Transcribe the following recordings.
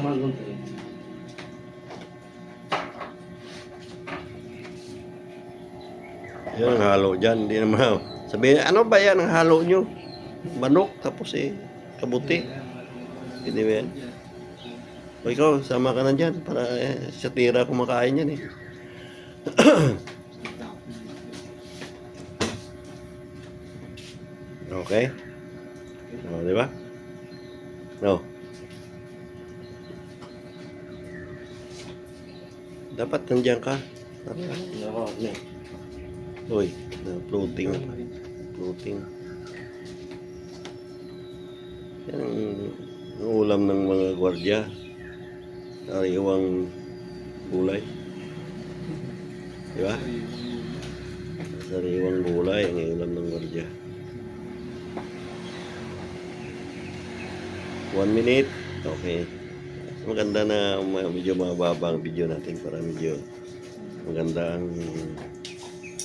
naman gunti. Yan ang halo dyan. Hindi naman. Sabihin, ano ba yan ang halo nyo? Manok, tapos eh, kabuti. Hindi ba yan? O ikaw, sama ka na dyan para eh, sa tira kumakain yan eh. okay? O, di ba? No. Dapat nandiyan ka. Para, Ako, ne. Uy, na floating. Floating. Yan ang, ang ulam ng mga gwardiya. Sariwang gulay. Di ba? Sariwang gulay ang ulam ng gwardiya. One minute. Okay. Maganda na medyo mababa ang video natin para medyo maganda ang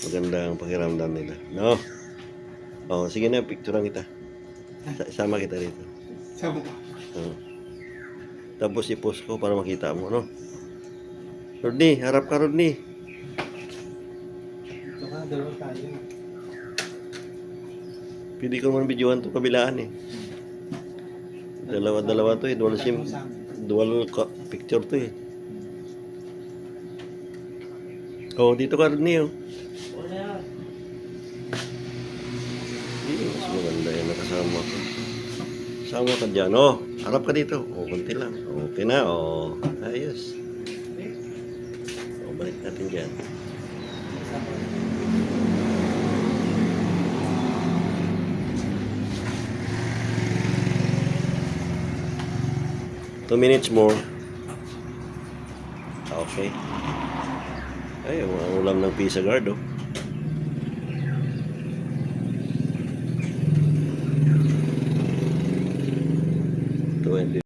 maganda ang pakiramdam nila. No? Oh, sige na, picturean kita. Sa- Sama kita dito. Sama. Oh. Tapos i-post ko para makita mo, no? Rodney, harap ka, Rodney. Ito ka, dalawa tayo. Pili ko naman videoan to kabilaan eh. Dalawa-dalawa to eh. Dual sim. Dual picture to eh. Oh, dito ka, Rodney, oh. Hindi, mas maganda yan nakasama ko. Sama ka dyan. Oh, harap ka dito. Oh, konti lang. Okay na. Oh, ayos. Oh, balik natin dyan. Two minutes more. Okay. Ay, ang ulam ng pizza guard, oh.